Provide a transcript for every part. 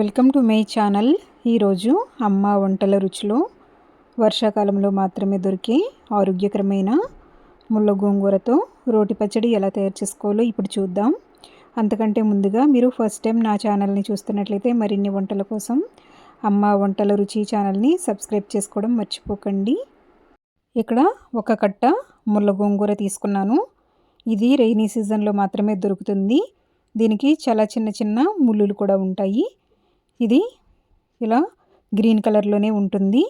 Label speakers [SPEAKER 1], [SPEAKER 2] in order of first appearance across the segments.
[SPEAKER 1] Welcome to my channel. ఈరోజు అమ్మ వంటల రుచిలో వర్షాకాలంలో మాత్రమే దొరికే ఆరోగ్యకరమైన ముళ్ళ గోంగూరతో రోటి పచ్చడి ఎలా తయారు చేసుకోవాలో ఇప్పుడు చూద్దాం. అంతకంటే ముందుగా మీరు ఫస్ట్ టైం నా ఛానల్ని చూస్తున్నట్లయితే మరిన్ని వంటల కోసం అమ్మ వంటల రుచి ఛానల్ని సబ్స్క్రైబ్ చేసుకోవడం మర్చిపోకండి. ఇక్కడ ఒక కట్ట ముళ్ళ గోంగూర తీసుకున్నాను. ఇది రైనీ సీజన్లో మాత్రమే దొరుకుతుంది. దీనికి చాలా చిన్న చిన్న ముళ్ళులు కూడా ఉంటాయి. ఇది ఇలా గ్రీన్ కలర్లోనే ఉంటుంది.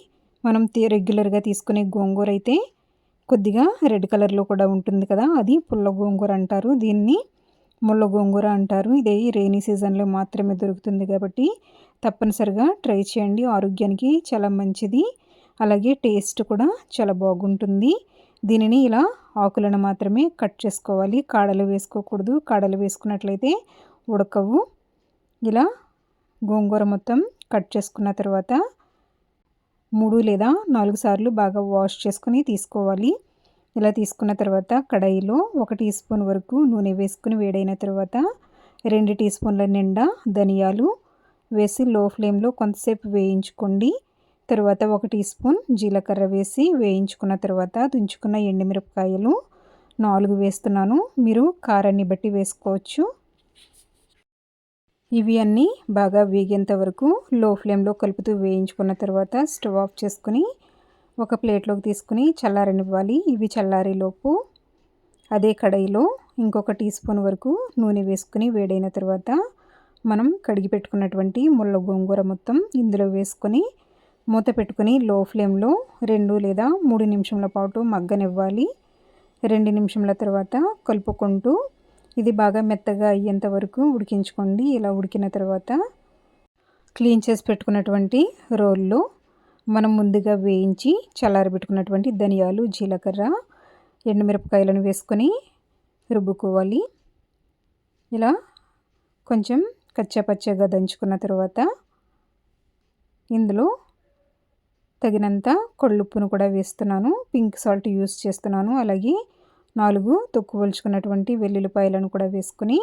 [SPEAKER 1] మనం రెగ్యులర్గా తీసుకునే గోంగూర అయితే కొద్దిగా రెడ్ కలర్లో కూడా ఉంటుంది కదా అది పుల్ల గోంగూర అంటారు. దీన్ని ముళ్ళ గోంగూర అంటారు. ఇది రెయినీ సీజన్లో మాత్రమే దొరుకుతుంది కాబట్టి తప్పనిసరిగా ట్రై చేయండి. ఆరోగ్యానికి చాలా మంచిది. అలాగే టేస్ట్ కూడా చాలా బాగుంటుంది. దీనిని ఇలా ఆకులను మాత్రమే కట్ చేసుకోవాలి. కాడలు వేసుకోకూడదు. కాడలు వేసుకున్నట్లయితే ఉడకవు. ఇలా గోంగూర మొత్తం కట్ చేసుకున్న తర్వాత మూడు లేదా నాలుగు సార్లు బాగా వాష్ చేసుకుని తీసుకోవాలి. ఇలా తీసుకున్న తర్వాత కడాయిలో ఒక టీ స్పూన్ వరకు నూనె వేసుకుని వేడైన తర్వాత రెండు టీ స్పూన్ల నిండా ధనియాలు వేసి లో ఫ్లేమ్లో కొంతసేపు వేయించుకోండి. తర్వాత ఒక టీ స్పూన్ జీలకర్ర వేసి వేయించుకున్న తర్వాత తుంచుకున్న ఎండుమిరపకాయలు నాలుగు వేస్తున్నాను. మీరు కారాన్ని బట్టి వేసుకోవచ్చు. ఇవి అన్నీ బాగా వేగేంత వరకు లో ఫ్లేమ్లో కలుపుతూ వేయించుకున్న తర్వాత స్టవ్ ఆఫ్ చేసుకుని ఒక ప్లేట్లోకి తీసుకుని చల్లారనివ్వాలి. ఇవి చల్లారేలోపు అదే కడాయిలో ఇంకొక టీ స్పూన్ వరకు నూనె వేసుకుని వేడైన తర్వాత మనం కడిగి పెట్టుకున్నటువంటి ముళ్ళ గోంగూర మొత్తం ఇందులో వేసుకొని మూత పెట్టుకుని లో ఫ్లేమ్లో రెండు లేదా మూడు నిమిషంల పాటు మగ్గనివ్వాలి. రెండు నిమిషంల తర్వాత కలుపుకుంటూ ఇది బాగా మెత్తగా అయ్యేంత వరకు ఉడికించుకోండి. ఇలా ఉడికిన తర్వాత క్లీన్ చేసి పెట్టుకున్నటువంటి రోల్లో మనం ముందుగా వేయించి చల్లారబెట్టుకున్నటువంటి ధనియాలు జీలకర్ర ఎండుమిరపకాయలను వేసుకొని రుబ్బుకోవాలి. ఇలా కొంచెం కచ్చాపచ్చగా దంచుకున్న తర్వాత ఇందులో తగినంత కొళ్ళుప్పును కూడా వేస్తున్నాను. పింక్ సాల్ట్ యూస్ చేస్తున్నాను. అలాగే నాలుగు తొక్కువలుచుకున్నటువంటి వెల్లుల్లిపాయలను కూడా వేసుకుని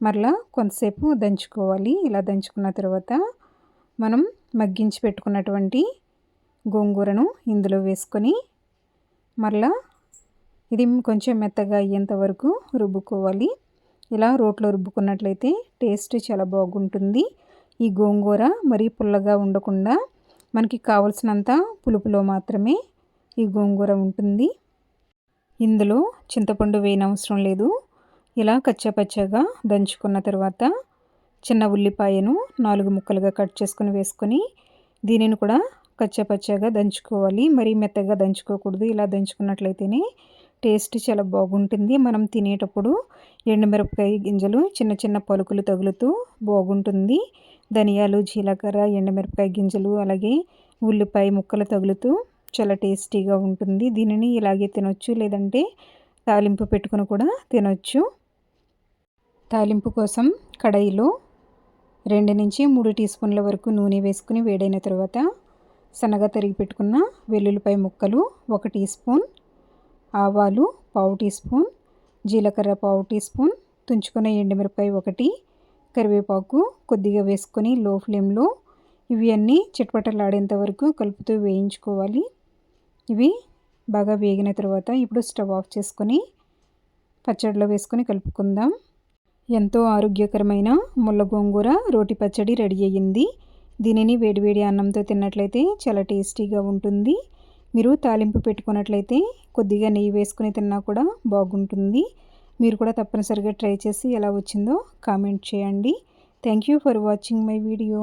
[SPEAKER 1] మరలా కొంతసేపు దంచుకోవాలి. ఇలా దంచుకున్న తర్వాత మనం మగ్గించి పెట్టుకున్నటువంటి గోంగూరను ఇందులో వేసుకొని మరలా ఇది కొంచెం మెత్తగా అయ్యేంత వరకు రుబ్బుకోవాలి. ఇలా రోట్లో రుబ్బుకున్నట్లయితే టేస్ట్ చాలా బాగుంటుంది. ఈ గోంగూర మరీ పుల్లగా ఉండకుండా మనకి కావలసినంత పులుపులో మాత్రమే ఈ గోంగూర ఉంటుంది. ఇందులో చింతపండు వేయనవసరం లేదు. ఇలా కచ్చాపచ్చాగా దంచుకున్న తర్వాత చిన్న ఉల్లిపాయను నాలుగు ముక్కలుగా కట్ చేసుకుని వేసుకొని దీనిని కూడా కచ్చాపచ్చాగా దంచుకోవాలి. మరీ మెత్తగా దంచుకోకూడదు. ఇలా దంచుకున్నట్లయితేనే టేస్ట్ చాలా బాగుంటుంది. మనం తినేటప్పుడు ఎండుమిరపకాయ గింజలు చిన్న చిన్న పలుకులు తగులుతూ బాగుంటుంది. ధనియాలు జీలకర్ర ఎండుమిరపకాయ గింజలు అలాగే ఉల్లిపాయ ముక్కలు తగులుతూ చాలా టేస్టీగా ఉంటుంది. దీనిని ఇలాగే తినొచ్చు. లేదంటే తాలింపు పెట్టుకుని కూడా తినొచ్చు. తాలింపు కోసం కడాయిలో రెండు నుంచి మూడు టీ స్పూన్ల వరకు నూనె వేసుకుని వేడైన తర్వాత సన్నగా తరిగి పెట్టుకున్న వెల్లుల్లిపాయ ముక్కలు ఒక టీ స్పూన్ ఆవాలు పావు టీ స్పూన్ జీలకర్ర పావు టీ స్పూన్ తుంచుకున్న ఎండుమిరపకాయ ఒకటి కరివేపాకు కొద్దిగా వేసుకొని లో ఫ్లేమ్లో ఇవి అన్నీ చిట్పటలాడేంత వరకు కలుపుతూ వేయించుకోవాలి. ఇవి బాగా వేగిన తర్వాత ఇప్పుడు స్టవ్ ఆఫ్ చేసుకొని పచ్చడిలో వేసుకొని కలుపుకుందాం. ఎంతో ఆరోగ్యకరమైన ముళ్ళ గోంగూర రోటి పచ్చడి రెడీ అయ్యింది. దీనిని వేడివేడి అన్నంతో తిన్నట్లయితే చాలా టేస్టీగా ఉంటుంది. మీరు తాలింపు పెట్టుకున్నట్లయితే కొద్దిగా నెయ్యి వేసుకుని తిన్నా కూడా బాగుంటుంది. మీరు కూడా తప్పనిసరిగా ట్రై చేసి ఎలా వచ్చిందో కామెంట్ చేయండి. Thank you for watching my video